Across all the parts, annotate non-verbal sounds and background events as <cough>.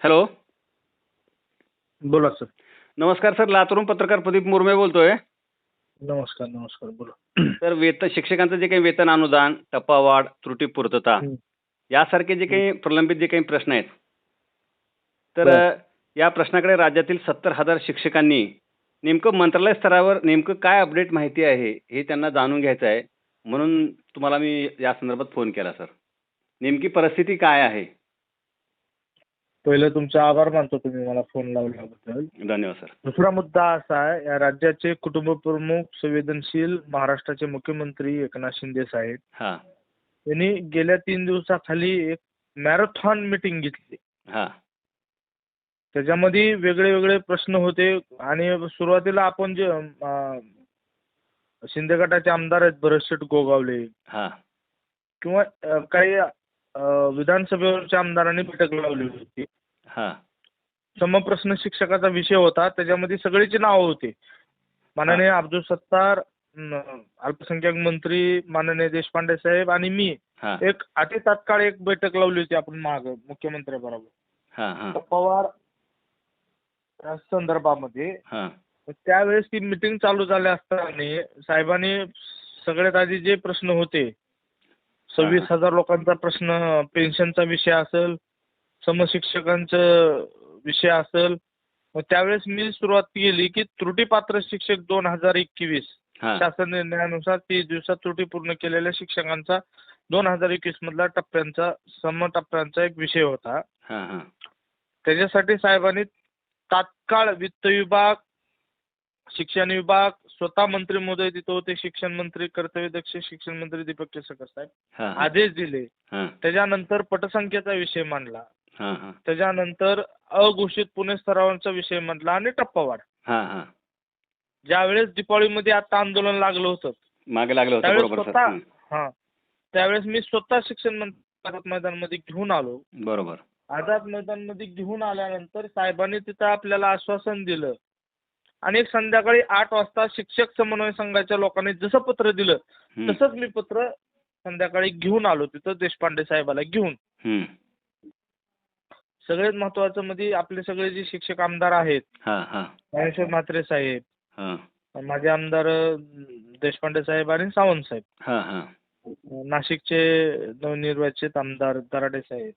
Hello. बोला sir. नमस्कार sir लातूरून पत्रकार प्रदीप मुरमे बोलतोय. नमस्कार नमस्कार बोला. तर वेतन शिक्षकांचं जे काही वेतन अनुदान टप्पावाढ त्रुटी पूर्तता. यासारखे जे काही प्रलंबित जे काही प्रश्न आहेत तर. या प्रश्नाकडे राज्यातील सत्तर हजार शिक्षकांनी नेमकं मंत्रालय स्तरावर नेमकं काय अपडेट माहिती आहे हे त्यांना जाणून घ्यायचं आहे. म्हणून तुम्हाला मी या संदर्भात फोन केला सर. नेमकी परिस्थिती काय आहे? पहिलं तुमचे आभार मानतो तुम्ही मला फोन लावल्याबद्दल. धन्यवाद सर. दुसरा मुद्दा असा आहे या राज्याचे कुटुंब प्रमुख संवेदनशील महाराष्ट्राचे मुख्यमंत्री एकनाथ शिंदे साहेब. हां. यांनी गेल्या तीन दिवसाखाली एक मॅरेथॉन मिटिंग घेतली. हां. त्याच्यामध्ये वेगळे वेगळे प्रश्न होते आणि सुरुवातीला आपण जे अं, शिंदे गटाचे आमदार आहेत भरतशेठ गोगावले. हां. किंवा अं, काही विधानसभेवरच्या आमदारांनी बैठक लावली होती. हां. समप्रश्न शिक्षकाचा विषय होता त्याच्यामध्ये सगळीची नावं होती. माननीय अब्दुल सत्तार न, अल्पसंख्याक मंत्री माननीय देशपांडे साहेब आणि मी हां. एक अति तात्काळ एक बैठक लावली होती आपण माग मुख्यमंत्र्याबरोबर. हां हां. पवार या संदर्भामध्ये हां. त्यावेळेस ती मिटिंग चालू झाल्या असताना साहेबांनी सगळ्यात आधी जे प्रश्न होते सव्वीस हजार लोकांचा प्रश्न पेन्शनचा विषय असेल समशिक्षकांचं विषय असेल मग त्यावेळेस मी सुरुवात केली की त्रुटीपात्र शिक्षक दोन हजार एकवीस. शासन निर्णयानुसार तीस दिवसात त्रुटी पूर्ण केलेल्या शिक्षकांचा दोन हजार एकवीस मधला टप्प्यांचा सम टप्प्यांचा एक विषय होता. त्याच्यासाठी साहेबांनी तात्काळ वित्त विभाग शिक्षण विभाग स्वतः मंत्री महोदय तिथं होते शिक्षण मंत्री कर्तव्यदक्ष शिक्षण मंत्री दीपक केसरकर साहेब. आदेश दिले. त्याच्यानंतर पटसंख्येचा विषय मांडला. त्याच्यानंतर अघोषित पुणे स्तरावरचा विषय मांडला आणि टप्पावाढ ज्यावेळेस दीपावलीमध्ये आता आंदोलन लागलं होतं मागे लागलं होतं स्वतः हं. हा. त्यावेळेस मी स्वतः शिक्षण मंत्री आझाद मैदानमध्ये घेऊन आलो. बरोबर. आझाद मैदानमध्ये घेऊन आल्यानंतर साहेबांनी तिथं आपल्याला आश्वासन दिलं आणि संध्याकाळी आठ वाजता शिक्षक समन्वय संघाच्या लोकांनी जसं पत्र दिलं. तसंच मी पत्र संध्याकाळी घेऊन आलो तिथं देशपांडे साहेबाला घेऊन. सगळ्यात महत्वाचं म्हणजे आपले सगळे जे शिक्षक आमदार आहेत हां हां. ज्ञानेश्वर म्हात्रे साहेब हां. माझे आमदार देशपांडे साहेब आणि सावंत साहेब. हां हां. नाशिकचे नवनिर्वाचित आमदार दराडे साहेब.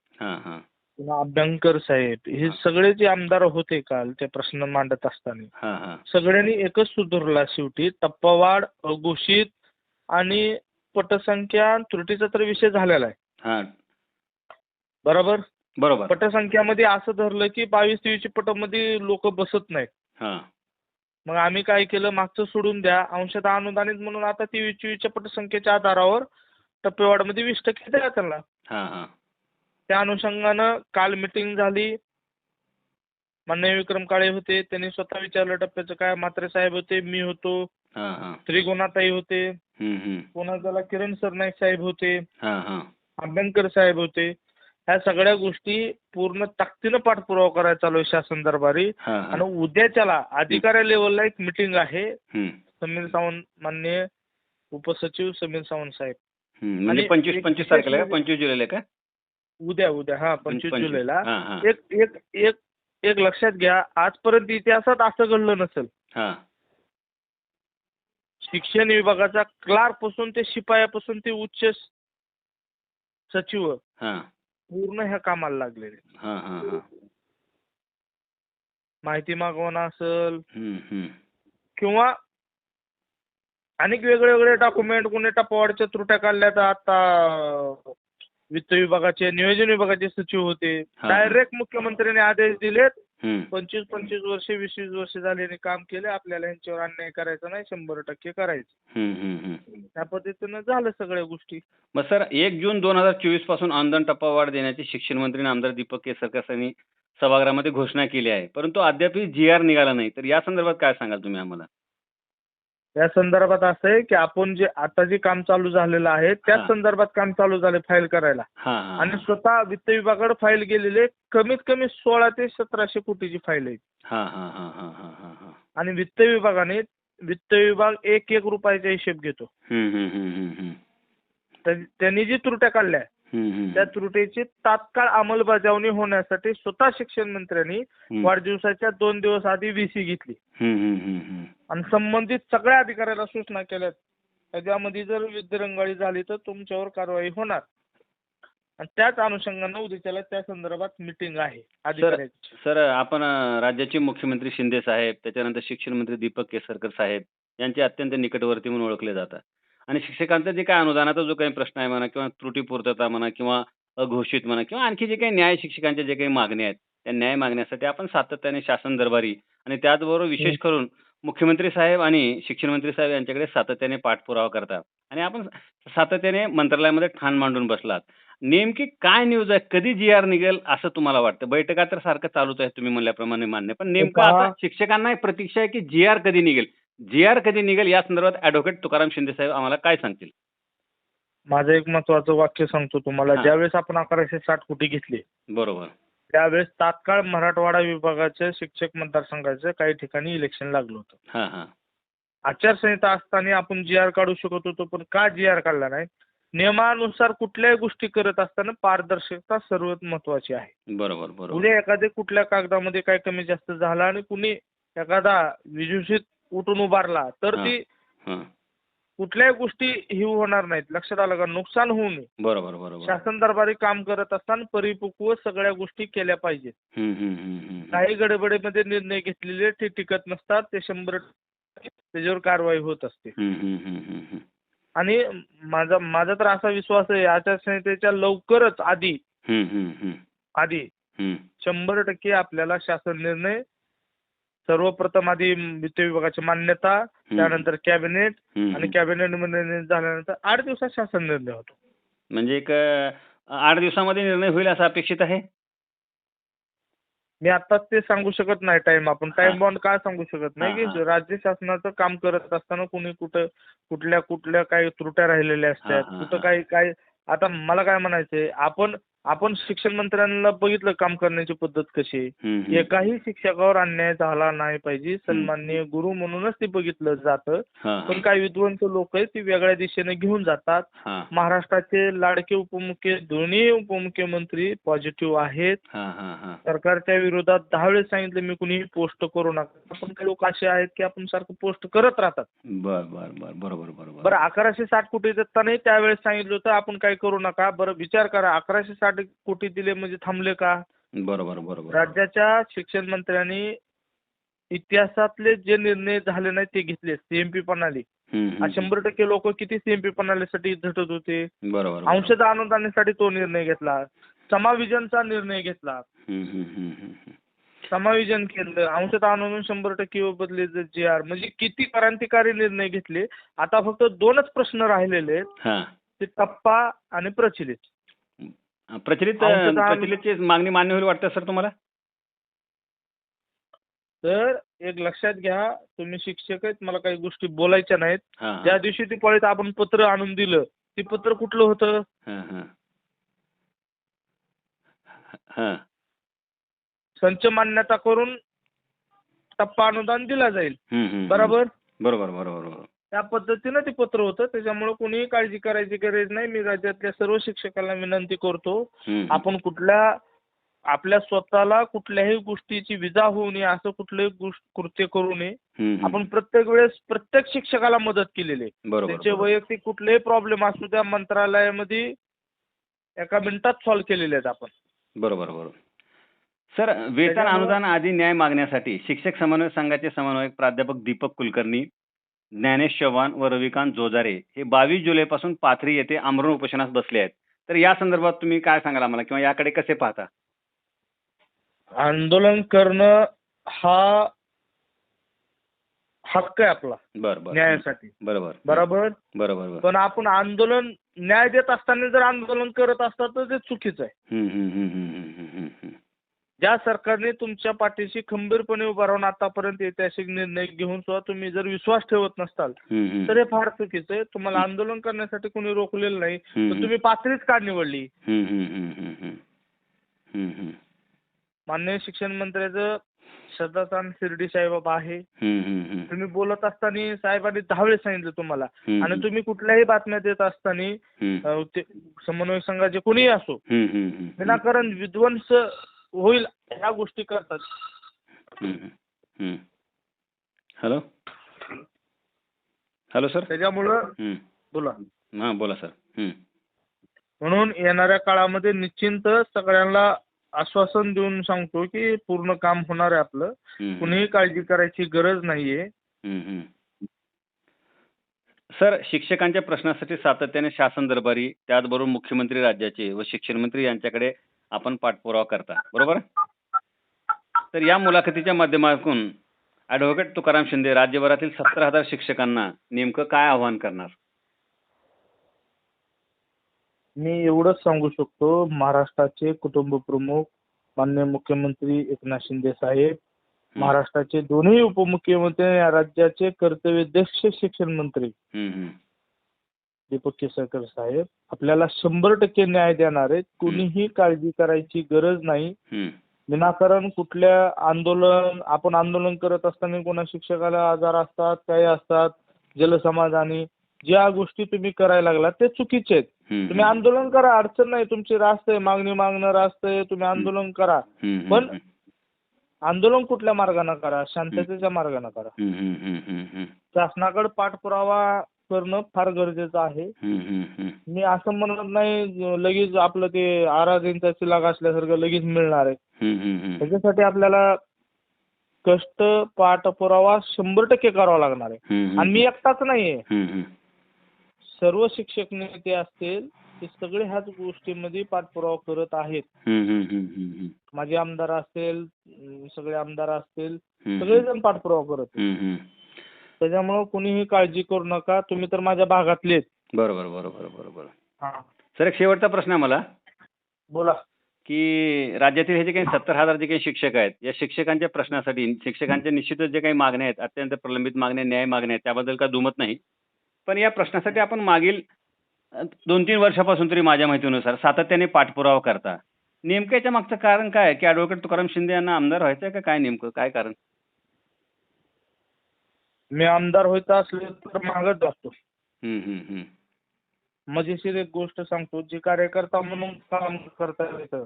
पुन्हा अभ्यंकर साहेब हे सगळे जे आमदार होते काल ते प्रश्न मांडत असताना सगळ्यांनी एकच सुधारला शेवटी टप्पावाढ अघोषित आणि पटसंख्या त्रुटीचा तर विषय झालेला आहे. बरोबर? बरोबर. पटसंख्यामध्ये असं धरलं की बावीस तेवीसच्या पटामध्ये लोक बसत नाहीत. मग आम्ही काय केलं? मागचं सोडून द्या. अंशतः अनुदानित म्हणून आता तेवीस चोवीसच्या पटसंख्येच्या आधारावर टप्पेवाढमध्ये वीस टक्के द्या त्यांना. त्या अनुषंगानं काल मिटिंग झाली. माननीय विक्रम काळे होते त्यांनी स्वतः विचारलं टप्प्याचं काय? म्हात्रे साहेब होते मी होतो. त्रिगुणाताई होते. पुन्हा त्याला किरण सरनाईक साहेब होते. आंबेडकर साहेब होते. ह्या सगळ्या गोष्टी पूर्ण ताकदीनं पाठपुरावा करायला चालू आहे शासन दरबारी. आणि उद्याच्याला अधिकारी लेवलला एक मिटिंग आहे. समीर सावंत माननीय उपसचिव समीर सावंत साहेब. म्हणजे आणि पंचवीस पंचवीस तारखेला पंचवीस जुलैला का? उद्या उद्या. हा पंचवीस जुलैला. एक एक एक एक लक्षात घ्या आजपर्यंत इतिहासात असं घडलं नसेल. शिक्षण विभागाचा क्लार्कपासून ते शिपायापासून ते उच्च सचिव हां. पूर्ण ह्या कामाला लागलेले. हां हां हां. माहिती मागवणं असेल. किंवा अनेक वेगळे वेगळे डॉक्युमेंट कोणी टप्पावाडच्या त्रुट्या काढल्या तर आता वित्त विभागाचे नियोजन विभागाचे सचिव होते. डायरेक्ट मुख्यमंत्र्यांनी आदेश दिलेत. पंचवीस पंचवीस वर्ष वीस वीस वर्ष झाले काम केले. आपल्याला यांच्यावर अन्याय करायचा नाही शंभर टक्के करायचं. त्या पद्धतीनं झालं सगळ्या गोष्टी. मग सर एक जून दोन हजार चोवीसपासून अनुदान टप्पावाढ देण्याची शिक्षण मंत्री आमदार दीपक केसरकर यांनी सभागृहामध्ये घोषणा केली आहे. परंतु अद्याप जी आर निघाला नाही. तर या संदर्भात काय सांगाल तुम्ही आम्हाला? या संदर्भात असं आहे की आपण जे आता जे काम चालू झालेलं आहे त्याच हा. संदर्भात काम चालू झाले फाईल करायला आणि स्वतः वित्त विभागाकडे फाईल गेलेले कमीत कमी सोळा ते सतराशे कोटीची फाईल आहे हां हां हां हां हां हां हां आणि वित्त विभागाने वित्त विभाग एक एक रुपयाचा हिशेब घेतो. त्या- त्यांनी जी त्रुट्या काढल्या. त्या त्रुटीची तात्काळ अंमलबजावणी होण्यासाठी स्वतः शिक्षण मंत्र्यांनी. वाढदिवसाच्या दोन दिवस आधी व्हीसी घेतली. हम्म, हम्म, हम्म, हम्म. आणि संबंधित सगळ्या अधिकाऱ्याला सूचना केल्यात त्याच्यामध्ये जर विद्यरंगाळी झाली तर तुमच्यावर कारवाई होणार. आणि त्याच अनुषंगानं उद्याच्याला त्या संदर्भात मिटिंग आहे अधिकाऱ्याची. सर आपण राज्याचे मुख्यमंत्री शिंदे साहेब त्याच्यानंतर शिक्षण मंत्री दीपक केसरकर साहेब यांचे अत्यंत निकटवर्ती म्हणून ओळखले जातात. आणि शिक्षकांचा जे काय अनुदानाचा जो काही प्रश्न आहे म्हणा किंवा त्रुटी पूर्तता म्हणा किंवा अघोषित म्हणा किंवा आणखी जे काही न्याय शिक्षकांच्या जे काही मागण्या आहेत त्या न्याय मागण्यासाठी आपण सातत्याने शासन दरबारी आणि त्याचबरोबर विशेष करून मुख्यमंत्री साहेब आणि शिक्षण मंत्री साहेब यांच्याकडे सातत्याने पाठपुरावा करतात. आणि आपण सातत्याने मंत्रालयामध्ये ठाण मांडून बसलात. नेमकी काय न्यूज आहे? कधी जी आर निघेल असं तुम्हाला वाटतं? बैठका तर सारखं चालूच आहे तुम्ही म्हणल्याप्रमाणे मान्य. पण नेमकं आता शिक्षकांना प्रतीक्षा आहे की जी आर कधी निघेल? जी आर कधी निघेल या संदर्भात ॲडव्होकेट तुकाराम शिंदे साहेब आम्हाला काय सांगतील? माझं एक महत्वाचं वाक्य सांगतो तुम्हाला. हा. ज्यावेळेस आपण अकराशे साठ कोटी घेतले बरोबर. त्यावेळेस तात्काळ मराठवाडा विभागाच्या शिक्षक मतदारसंघाचं काही ठिकाणी इलेक्शन लागलं होतं. हां हां. आचारसंहिता असताना आपण जी आर काढू शकत होतो पण का जी आर काढला नाही? नियमानुसार कुठल्याही गोष्टी करत असताना पारदर्शकता सर्वात महत्वाची आहे. बरोबर बरोबर. उद्या एखादे कुठल्या कागदामध्ये काय कमी जास्त झाला आणि कुणी एखादा विजुषित उठून उभारला तर. ती कुठल्याही गोष्टी ही होणार नाहीत लक्षात आलं का नुकसान होऊ नये बरोबर बरोबर शासन दरबारी काम करत असताना परिपक्व सगळ्या गोष्टी केल्या पाहिजेत. काही गडबडीमध्ये निर्णय घेतलेले ते टिकत नसतात ते शंभर त्याच्यावर कारवाई होत असते. आणि माझा माझा तर असा विश्वास आहे आचारसंहितेच्या लवकरच आधी आधी. शंभर टक्के आपल्याला शासन निर्णय सर्वप्रथम आधी वित्त विभागाची मान्यता त्यानंतर कॅबिनेट आणि. कॅबिनेटमध्ये निर्णय झाल्यानंतर आठ दिवसात शासन निर्णय होतो म्हणजे एक आठ दिवसामध्ये निर्णय होईल असं अपेक्षित आहे मी आत्ताच ते सांगू शकत नाही टाइम आपण टाइम. बॉन्ड का सांगू शकत नाही की. राज्य शासनाचं काम करत असताना कुणी कुठं कुठल्या कुठल्या काही त्रुट्या राहिलेल्या असतात कुठं. काही काय आता मला काय म्हणायचंय आपण आपण शिक्षण मंत्र्यांना बघितलं काम करण्याची पद्धत कशी? आहे. एकाही शिक्षकावर अन्याय झाला नाही पाहिजे. सन्माननीय गुरु म्हणूनच ते बघितलं जातं. पण काही विद्वंत लोक आहेत ती वेगळ्या दिशेने घेऊन जातात. महाराष्ट्राचे लाडके उपमुख्य दोन्ही उपमुख्यमंत्री पॉझिटिव्ह आहेत. सरकारच्या विरोधात दहा वेळेस सांगितलं मी कुणीही पोस्ट करू नका. पण काही लोक असे आहेत की आपण सारखं पोस्ट करत राहतात. बर बर बर बरोबर बरोबर. बरं अकराशे साठ कोटी देतानाही त्यावेळेस सांगितलं होतं आपण काही करू नका. बरं विचार करा अकराशे साठ कोटी दिले म्हणजे थांबले का? बरोबर बरोबर. राज्याच्या शिक्षण मंत्र्यांनी इतिहासातले जे निर्णय झाले नाही ते घेतले सीएमपी प्रणाली. शंभर टक्के लोक किती सीएमपी प्रणालीसाठी झटत होते? बरोबर. अंशतः अनुदानासाठी तो निर्णय घेतला. समाविजनचा निर्णय घेतला. समायोजन केलं अंशतः अनुदान शंभर टक्के बदले जे आर म्हणजे किती क्रांतिकारी निर्णय घेतले? आता फक्त दोनच प्रश्न राहिलेले आहेत. ते टप्पा आणि प्रचलित. प्रचलित अंशतः प्रचलितची मागणी मान्य होईल वाटतं सर तुम्हाला? तर एक लक्षात घ्या तुम्ही शिक्षक आहेत मला काही गोष्टी बोलायच्या नाहीत. हां. ज्या दिवशी ती पळीत आपण पत्र आणून दिलं ते पत्र कुठलं होतं? हां हां. हां. संच मान्यता करून टप्पा अनुदान दिला जाईल. हम्म, हम्म, हम्म. बरोबर? बरोबर बरोबर बरोबर. त्या पद्धतीनं ते पत्र होतं. त्याच्यामुळे कोणीही काळजी करायची गरज नाही. मी राज्यातल्या सर्व शिक्षकांना विनंती करतो आपण कुठल्या आपल्या स्वतःला कुठल्याही गोष्टीची विजा होऊ नये असं कुठलंही कृत्य करू नये. आपण प्रत्येक वेळेस प्रत्येक शिक्षकाला मदत केलेली आहे. त्याचे. वैयक्तिक कुठलेही प्रॉब्लेम असू द्या मंत्रालयामध्ये एका मिनिटात सॉल्व्ह केलेले आहेत आपण. बरोबर बरोबर. सर वेतन अनुदान आदी न्याय मागण्यासाठी शिक्षक समन्वय संघाचे समन्वयक प्राध्यापक दीपक कुलकर्णी ज्ञानेश चव्हाण व रविकांत जोजारे हे बावीस जुलैपासून पाथरी येथे आमरण उपोषणास बसले आहेत. तर या संदर्भात तुम्ही काय सांगाल आम्हाला किंवा याकडे कसे पाहता? आंदोलन करणं हा हक्क आहे आपला. बर बर. न्यायासाठी. बरोबर. बरोबर? बरोबर बरोबर. पण आपण आंदोलन न्याय देत असताना जर आंदोलन करत असता तर ते चुकीचं आहे हम्म, हम्म, हम्म, हम्म, हम्म, हम्म, हम्म. ज्या सरकारने तुमच्या पाठीशी खंबीरपणे उभा राहून आतापर्यंत ऐतिहासिक निर्णय घेऊन सुद्धा तुम्ही जर विश्वास ठेवत नसताल. तर हे फार चुकीचं आहे. तुम्हाला आंदोलन करण्यासाठी कोणी रोखलेलं नाही. तर तुम्ही पाथरीच का निवडली. माननीय शिक्षण मंत्र्याचं श्रद्धास्थान शिर्डी साईबाबा आहे. तुम्ही बोलत असताना साहेबांनी दहा वेळेस सांगितलं तुम्हाला. आणि तुम्ही कुठल्याही बातम्या देत असताना समन्वय संघाचे कोणीही असो. विनाकारण विध्वंस होईल ह्या गोष्टी करतात. हॅलो हॅलो सर त्याच्यामुळं. बोला हां बोला सर. म्हणून येणाऱ्या काळामध्ये निश्चिंत सगळ्यांना आश्वासन देऊन सांगतो की पूर्ण काम होणार आहे आपलं. कुणीही काळजी करायची गरज नाहीये. सर शिक्षकांच्या प्रश्नासाठी सातत्याने शासन दरबारी त्याचबरोबर मुख्यमंत्री राज्याचे व शिक्षण मंत्री यांच्याकडे आपण पाठपुरावा करता. बरोबर? तर या मुलाखतीच्या माध्यमातून ॲडव्होकेट तुकाराम शिंदे राज्यभरातील सत्तर हजार शिक्षकांना नेमकं काय आव्हान करणार? मी एवढंच सांगू शकतो महाराष्ट्राचे कुटुंब प्रमुख माननीय मुख्यमंत्री एकनाथ शिंदे साहेब महाराष्ट्राचे दोन्ही उपमुख्यमंत्री राज्याचे कर्तव्यदक्ष शिक्षण मंत्री. दीपक केसरकर साहेब आपल्याला शंभर टक्के न्याय देणार आहेत. कुणीही काळजी करायची गरज नाही. विनाकारण कुठल्या आंदोलन आपण आंदोलन करत असताना कोणा शिक्षकाला आजार असतात काही असतात जलसमाधानी ज्या गोष्टी तुम्ही करायला लागलात ते चुकीचे आहेत. तुम्ही आंदोलन करा अडचण नाही. तुमची रास्त आहे मागणी मागणं रास्त आहे तुम्ही आंदोलन करा. पण आंदोलन कुठल्या मार्गाने करा? शांततेच्या मार्गाने करा. शासनाकडे पाठपुरावा करणं फार गरजेचं आहे. मी असं म्हणत नाही लगेच आपलं ते आराधींचा शिलाग असल्यासारखं लगेच मिळणार आहे. त्याच्यासाठी आपल्याला कष्ट पाठपुरावा शंभर टक्के करावा लागणार आहे आणि मी एकटाच नाहीये. सर्व शिक्षक नेते असतील ते सगळे ह्याच गोष्टीमध्ये पाठपुरावा करत आहेत. माझे आमदार असतील सगळे आमदार असतील सगळेजण पाठपुरावा करत. त्याच्यामुळं कुणीही काळजी करू नका. तुम्ही तर माझ्या भागातले आहेत. बरोबर बरोबर बरोबर. हा. सर एक शेवटचा प्रश्न आहे मला. बोला. की राज्यातील हे जे काही सत्तर हजार जे काही शिक्षक आहेत या शिक्षकांच्या प्रश्नासाठी शिक्षकांच्या निश्चितच जे काही मागण्या आहेत अत्यंत प्रलंबित मागण्या न्याय मागण्या आहेत त्याबद्दल काय दुमत नाही. पण या प्रश्नासाठी आपण मागील दोन तीन वर्षापासून तरी माझ्या माहितीनुसार सातत्याने पाठपुरावा करता. नेमकं याच्या मागचं कारण काय आहे? की ॲडव्होकेट तुकाराम शिंदे यांना आमदार व्हायचं आहे का? काय नेमकं? काय कारण? मी आमदार व्हायचं असले तर मागत हम्म. मजेशीर एक गोष्ट सांगतो जे कार्यकर्ता म्हणून काम करता येतं.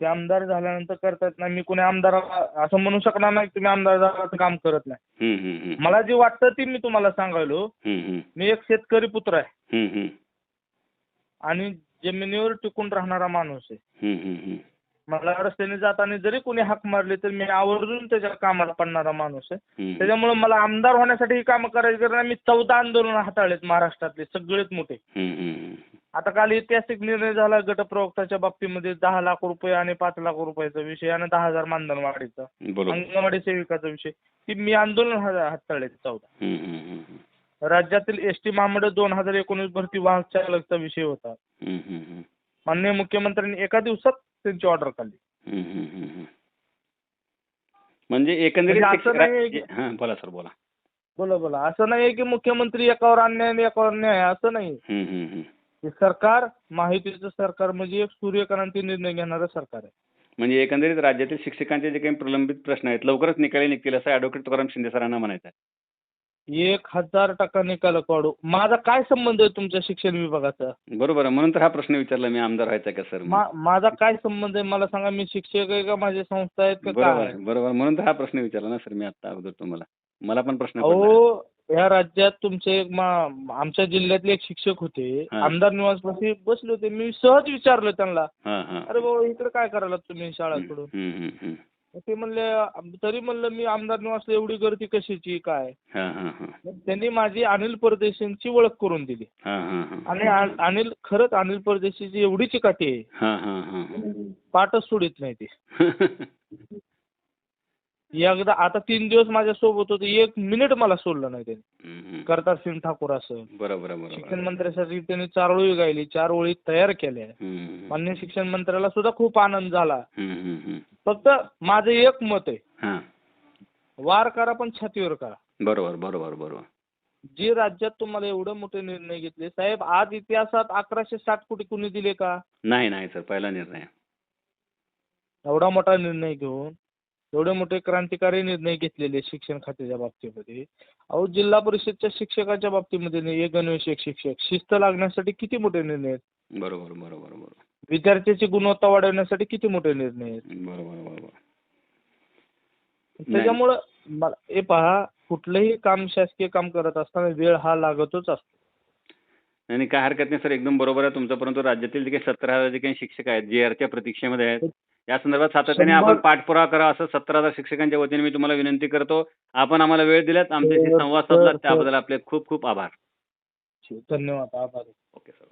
ते आमदार झाल्यानंतर करता येत नाही मी कोणी आमदाराला असं म्हणू शकणार नाही तुम्ही आमदार झाला काम करत नाही. मला जे वाटतं ते मी तुम्हाला सांगायलो. मी एक शेतकरी पुत्र आहे. आणि जमिनीवर टिकून राहणारा माणूस आहे. मला रस्त्याने जाताना जरी कोणी हाक मारली तर मी आवर्जून त्याच्या कामाला पडणारा माणूस आहे. त्याच्यामुळे मला आमदार होण्यासाठी ही कामं करायची गरज नाही मी चौदा आंदोलन हाताळलेत महाराष्ट्रातले सगळेच मोठे. आता काल ऐतिहासिक निर्णय झाला गटप्रवक्त्याच्या बाबतीमध्ये दहा लाख रुपये आणि पाच लाख रुपयाचा विषय आणि दहा हजार मानधन वाढीचा अंगणवाडी सेविकाचा विषय. ती मी आंदोलन हाताळले चौदा. राज्यातील एस टी महामंडळ दोन हजार एकोणीस भरती वाहक चालकचा विषय होता. माननीय मुख्यमंत्र्यांनी एका दिवसात त्यांची ऑर्डर काढली. म्हणजे एकंदरीत म्हणजे असं शिक्षक- नाहीये की- हां बोला सर बोला. बोला बोला. असं नाही की मुख्यमंत्री एकावर अन्याय आणि एकावर न्याय असं नाही हम्म, हम्म, हम्म. हे सरकार माहितीचं सरकार म्हणजे एक सूर्यकांती निर्णय घेणारं सरकार आहे. म्हणजे एकंदरीत राज्यातील शिक्षकांचे जे काही प्रलंबित प्रश्न आहेत लवकरच निकाली निघतील असं ॲडव्होकेट तुकाराम शिंदे सरांना म्हणायचं आहे. एक हजार टक्का निकाल काढू. माझा काय संबंध आहे तुमच्या शिक्षण विभागाचा? बरोबर आहे म्हणून तर हा प्रश्न विचारला मी आमदार व्हायचा का सर? मा- माझा काय संबंध आहे? मला सांगा मी शिक्षक आहे का? माझी संस्था आहेत का? बरोबर काय आहे, बरोबर. म्हणून तर हा प्रश्न विचारला ना सर मी आता अगोदर तुम्हाला. मला पण प्रश्न पडला. अहो या राज्यात तुमचे एक मा- आमच्या जिल्ह्यातले एक शिक्षक होते. हा. आमदार निवासपाशी बसले होते. मी सहज विचारलं त्यांना. हां हां. अरे बाबा इकडे काय करायला तुम्ही हम्म, हम्म, हम्म. ते म्हणले तरी म्हणलं मी आमदार निवासला एवढी गर्दी कशाची काय? हां हां हां. त्यांनी माझी अनिल परदेशींची ओळख करून दिली. हां हां हां. आणि अन- अनिल खरंच अनिल परदेशीची एवढी चिकाटी आहे. हां हां हां. पाठच सोडित नाही ते. <laughs> एकदा आता तीन दिवस माझ्या सोबत होते एक मिनिट मला सोडलं नाही त्यांनी. करतार सिंग ठाकूर असं. बरोबर शिक्षण. मंत्र्यासाठी त्यांनी चार ओळी गायली चार ओळी तयार केल्या. मान्य शिक्षण मंत्र्याला सुद्धा खूप आनंद झाला. फक्त माझं एक मत आहे. हां. वार करा पण छातीवर करा. बरोबर बरोबर बरोबर. जे राज्यात तुम्हाला एवढं मोठे निर्णय घेतले साहेब आज इतिहासात अकराशे साठ कोटी कुणी दिले का? नाही नाही सर पहिला निर्णय. एवढा मोठा निर्णय घेऊन एवढे मोठे क्रांतिकारी निर्णय घेतलेले शिक्षण खात्याच्या बाबतीमध्ये. अहो जिल्हा परिषदच्या शिक्षकाच्या बाबतीमध्ये नाही एक गणवेश शिक्षक. शिस्त लागण्यासाठी किती मोठे निर्णय आहेत? बरोबर बरोबर बरोबर. विद्यार्थ्याची गुणवत्ता वाढवण्यासाठी किती मोठे निर्णय आहेत? बरोबर बरोबर. त्याच्यामुळं मला हे पहा कुठलंही काम शासकीय काम करत असताना वेळ हा लागतच असतो. नाही, काय हरकत नाही सर. एकदम बरोबर आहे तुमचं. परंतु राज्यातील जे काही सत्तर हजार जे काही शिक्षक आहेत जे आरच्या प्रतीक्षेमध्ये आहेत या संदर्भात सातत्याने आपण पाठपुरावा करा असं सत्तर हजार शिक्षकांच्या वतीने मी तुम्हाला विनंती करतो. आपण आम्हाला वेळ दिल्यात. आमच्याशी संवाद सर, साधला सर. त्याबद्दल आपले खूप खूप आभार. धन्यवाद. आभार. Okay sir.